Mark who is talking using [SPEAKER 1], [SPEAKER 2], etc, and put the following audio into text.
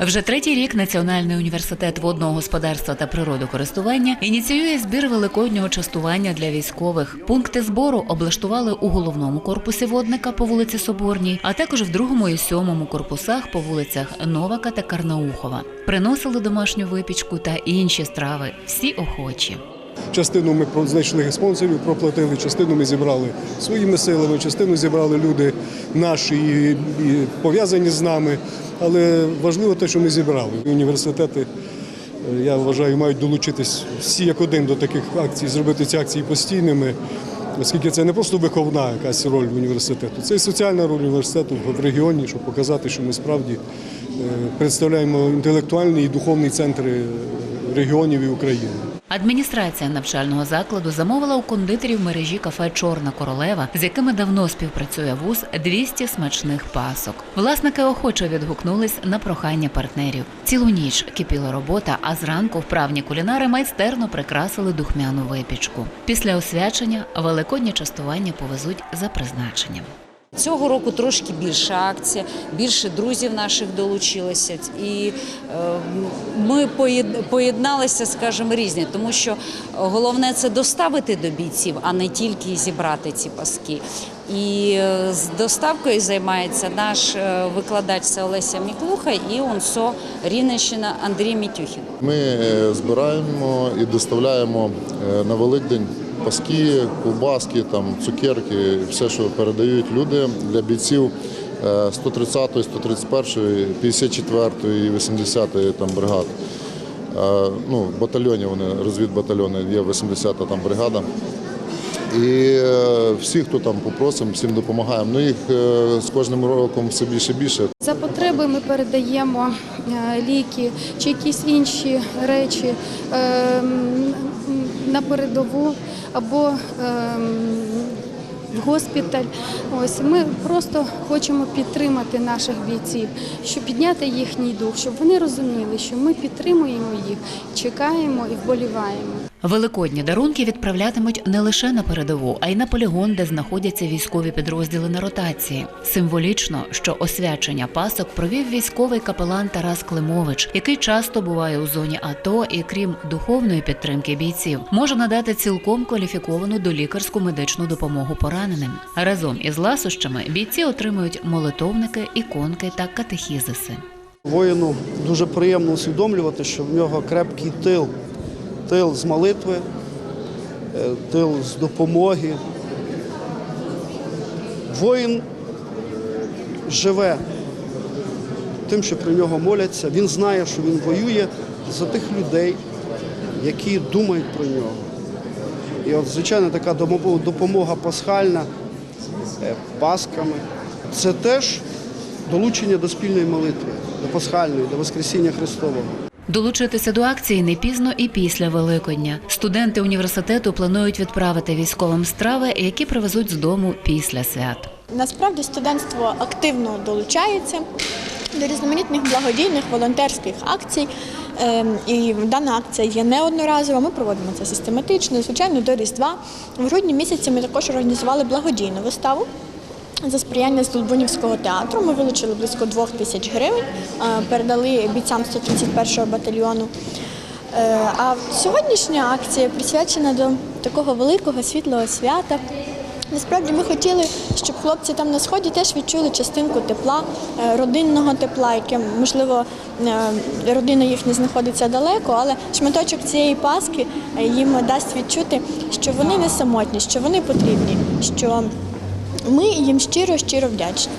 [SPEAKER 1] Вже третій рік Національний університет водного господарства та природокористування ініціює збір великоднього частування для військових. Пункти збору облаштували у головному корпусі водника по вулиці Соборній, а також в другому і сьомому корпусах по вулицях Новака та Карнаухова. Приносили домашню випічку та інші страви. Всі охочі.
[SPEAKER 2] Частину ми знайшли спонсорів, проплатили, частину ми зібрали своїми силами, частину зібрали люди наші пов'язані з нами. Але важливо те, що ми зібрали. Університети, е, я вважаю, мають долучитись всі як один до таких акцій, зробити ці акції постійними, оскільки це не просто виховна якась роль університету, це і соціальна роль університету в регіоні, щоб показати, що ми справді е, представляємо інтелектуальний і духовний центри регіонів і України.
[SPEAKER 1] Адміністрація навчального закладу замовила у кондитерів мережі кафе Чорна королева, з якими давно співпрацює вуз 200 смачних пасок. Власники охоче відгукнулись на прохання партнерів. Цілу ніч кипіла робота, а зранку вправні кулінари майстерно прикрасили духмяну випічку. Після освячення великодні частування повезуть за призначенням.
[SPEAKER 3] Цього року трошки більша акція, більше друзів наших долучилося, і е, ми поєд- поєдналися, скажімо, різні, тому що головне це доставити до бійців, а не тільки зібрати ці паски. І е, з доставкою займається наш е, викладач Олеся Міклуха і ОНСО Рівненщина Андрій Мітюхін.
[SPEAKER 4] Ми збираємо і доставляємо на Великдень паски, ковбаски, там, цукерки, все, що передають люди для бійців е, 130-ї, 131-ї, 54-ї і 80-ї там, бригад. Е, Ну, батальйоні вони, розвідбатальйони, є 80-та там бригада. І е, всі, хто там попросимо, всім допомагаємо. Ну їх е, з кожним роком все більше і більше.
[SPEAKER 5] За потреби ми передаємо ліки чи якісь інші речі ем, на передову або ем, в госпіталь. Ось ми просто хочемо підтримати наших бійців, щоб підняти їхній дух, щоб вони розуміли, що ми підтримуємо їх, чекаємо і вболіваємо.
[SPEAKER 1] Великодні дарунки відправлятимуть не лише на передову, а й на полігон, де знаходяться військові підрозділи на ротації. Символічно, що освячення пасок провів військовий капелан Тарас Климович, який часто буває у зоні АТО і, крім духовної підтримки бійців, може надати цілком кваліфіковану долікарську медичну допомогу пораненим. Разом із ласощами бійці отримують молитовники, іконки та катехізиси.
[SPEAKER 6] Воїну дуже приємно усвідомлювати, що в нього крепкий тил, тил з молитви, е, тил з допомоги. Воїн живе тим, що про нього моляться. Він знає, що він воює за тих людей, які думають про нього. І от, звичайно, така допомога пасхальна е, пасками. Це теж долучення до спільної молитви, до пасхальної, до Воскресіння Христового.
[SPEAKER 1] Долучитися до акції не пізно і після Великодня. Студенти університету планують відправити військовим страви, які привезуть з дому після свят.
[SPEAKER 7] Насправді студентство активно долучається до різноманітних благодійних волонтерських акцій. Ем, І дана акція є неодноразова. Ми проводимо це систематично. Звичайно, до Різдва. В грудні місяці ми також організували благодійну виставу. За сприяння Здолбунівського театру ми вилучили близько двох тисяч гривень, е, передали бійцям 131-го батальйону. Е, А сьогоднішня акція присвячена до такого великого світлого свята. Насправді ми хотіли, щоб хлопці там на сході теж відчули частинку тепла, е, родинного тепла, яке можливо родина їхня знаходиться далеко, але шматочок цієї паски їм дасть відчути, що вони не самотні, що вони потрібні, що ми їм щиро щиро вдячні.